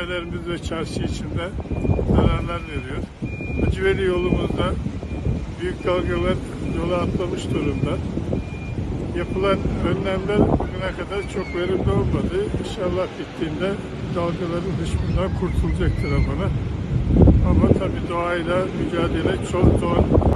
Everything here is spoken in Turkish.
işletmelerimiz ve çarşı içinde zararlar veriyor. Acıveli yolumuzda büyük dalgalar yola atlamış durumda. Yapılan önlemler bugüne kadar çok verimli olmadı. İnşallah bittiğinde dalgaların hiçbirinden kurtulacaktır amına. Ama tabii doğayla mücadele çok zor.